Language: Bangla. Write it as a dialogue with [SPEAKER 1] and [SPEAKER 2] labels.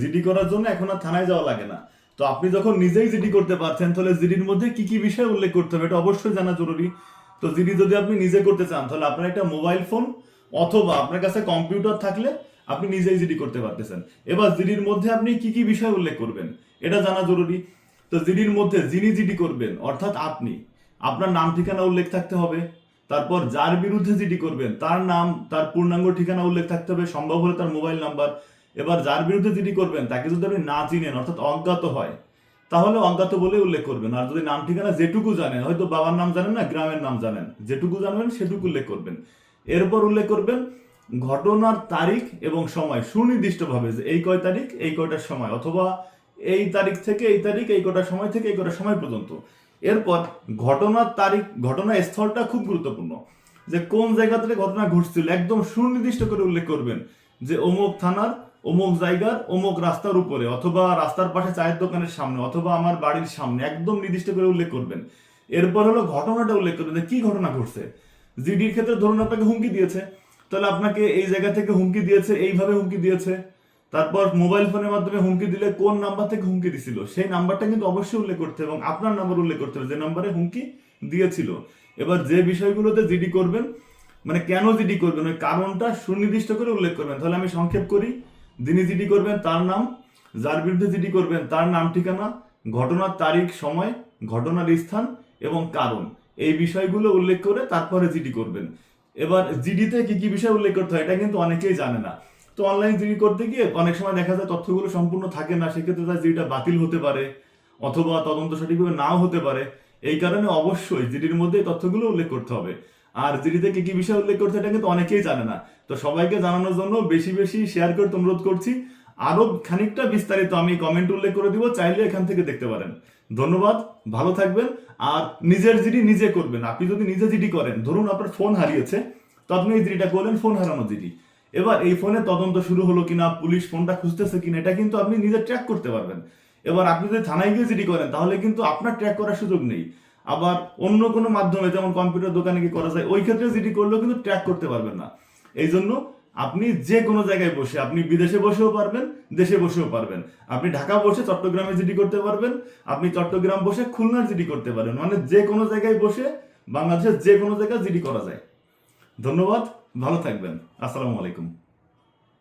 [SPEAKER 1] জিডি করার জন্য এখন আর থানায় যাওয়া লাগে না। তো আপনি যখন নিজেই জিডি করতে পারছেন, তাহলে জিডির মধ্যে কি কি বিষয় উল্লেখ করতে হবে এটা অবশ্যই জানা জরুরি। তো জিডি যদি আপনি নিজে করতে চান, তাহলে আপনার একটা মোবাইল ফোন অথবা আপনার কাছে কম্পিউটার থাকলে আপনি নিজেই জিডি করতে পারতেছেন। এবার জিডির মধ্যে আপনি কি কি বিষয় উল্লেখ করবেন, এটা জানা জরুরি। তো জিডির মধ্যে যিনি জিডি করবেন, অর্থাৎ আপনি, আপনার নাম, ঠিকানা উল্লেখ থাকতে হবে। তারপর যার বিরুদ্ধে জিডি করবেন, তার নাম, তার পূর্ণাঙ্গ ঠিকানা উল্লেখ থাকতে হবে। সম্ভব হলে তার মোবাইল নাম্বার এবার যার বিরুদ্ধে জিডি করবেন, তাকে যদি আপনি না চিনেন, অর্থাৎ অজ্ঞাত হয়, তাহলে অজ্ঞাত বলে উল্লেখ করবেন। আর যদি নাম ঠিকানা যেটুকু জানেন, হয়তো বাবার নাম জানেন না, গ্রামের নাম জানেন, যেটুকু জানবেন, সেটুকু উল্লেখ করবেন। এরপর উল্লেখ করবেন, ঘটনার তারিখ এবং সময় সুনির্দিষ্টভাবে, যে এই কয় তারিখ, এই কয়টার সময়, অথবা এই তারিখ থেকে এই তারিখ, এই কটার সময় থেকে এই কটার সময় পর্যন্ত। এরপর ঘটনার তারিখ, ঘটনা স্থলটা খুব গুরুত্বপূর্ণ, যে কোন জায়গা থেকে ঘটনা ঘটছিল, একদম সুনির্দিষ্ট করে উল্লেখ করবেন, যে অমুক থানার অমুক জায়গার অমুক রাস্তার উপরে, অথবা রাস্তার পাশে চায়ের দোকানের সামনে, অথবা আমার বাড়ির সামনে, একদম নির্দিষ্ট করে উল্লেখ করবেন। এরপর হলো ঘটনাটা উল্লেখ করবেন যে কি ঘটনা ঘটছে। জিডির ক্ষেত্রে ধরুন আপনাকে হুমকি দিয়েছে, তাহলে আপনাকে এই জায়গা থেকে হুমকি দিয়েছে, এইভাবে হুমকি দিয়েছে। তারপর মোবাইল ফোনের মাধ্যমে হুমকি দিলে কোন নাম্বার থেকে হুমকি দিছিল? সেই নাম্বারটা কিন্তু অবশ্যই উল্লেখ করতে এবং আপনার নাম্বার উল্লেখ করতে হবে যে নাম্বারে হুমকি দিয়েছিল। এবার যে বিষয়গুলোতে জিডি করবেন মানে কেন জিডি করবেন, ওই কারণটা সুনির্দিষ্ট করে উল্লেখ করবেন। তাহলে আমি সংক্ষেপ করি। যিনি জিডি করবেন তার নাম, যার বিরুদ্ধে জিডি করবেন তার নাম ঠিকানা ঘটনার তারিখ, সময়, ঘটনার স্থান এবং কারণ। এই বিষয়গুলো উল্লেখ করে তারপরে জিডি করবেন। এবার জিডিতে কি কি বিষয় উল্লেখ করতে হয়, এটা কিন্তু অনেকেই জানে না। তো অনলাইন জিডি করতে গিয়ে অনেক সময় দেখা যায় তথ্যগুলো সম্পূর্ণ থাকে না, সেক্ষেত্রে তার জিডিটা বাতিল হতে পারে অথবা তদন্ত সঠিকভাবে নাও হতে পারে। এই কারণে অবশ্যই জিডির মধ্যে তথ্যগুলো উল্লেখ করতে হবে। আর জিডিতে কি কি বিষয় উল্লেখ করছে এটা কিন্তু অনেকেই জানে না। তো সবাইকে জানানোর জন্য বেশি বেশি শেয়ার করতে অনুরোধ করছি। আরও খানিকটা বিস্তারিত আমি কমেন্ট উল্লেখ করে দিব, চাইলে এখান থেকে দেখতে পারেন। ধন্যবাদ, ভালো থাকবেন। আর নিজের জিডি নিজে করবেন। আপনি যদি নিজে জিডি করেন, ধরুন আপনার ফোন হারিয়েছে, তো আপনি এই জিডিটা করলেন ফোন হারানো জিডি। এবার এই ফোনে তদন্ত শুরু হলো কিনা, পুলিশ ফোনটা খুঁজতেছে কিনা, এটা কিন্তু আপনি নিজে ট্র্যাক করতে পারবেন। এবার আপনি যদি থানায় গিয়ে জিডি করেন, তাহলে কিন্তু আপনার ট্র্যাক করার সুযোগ নেই। আবার অন্য কোনো মাধ্যমে, যেমন কম্পিউটার দোকানে কি করা যায়, ওই ক্ষেত্রে জিডি করলেও কিন্তু ট্র্যাক করতে পারবেন না। এই জন্য আপনি যে কোনো জায়গায় বসে, আপনি বিদেশে বসেও পারবেন, দেশে বসেও পারবেন। আপনি ঢাকা বসে চট্টগ্রামে জিডি করতে পারবেন, আপনি চট্টগ্রাম বসে খুলনার জিডি করতে পারবেন মানে যে কোনো জায়গায় বসে বাংলাদেশের যে কোনো জায়গায় জিডি করা যায়। ধন্যবাদ, ভালো থাকবেন। আসসালামু আলাইকুম।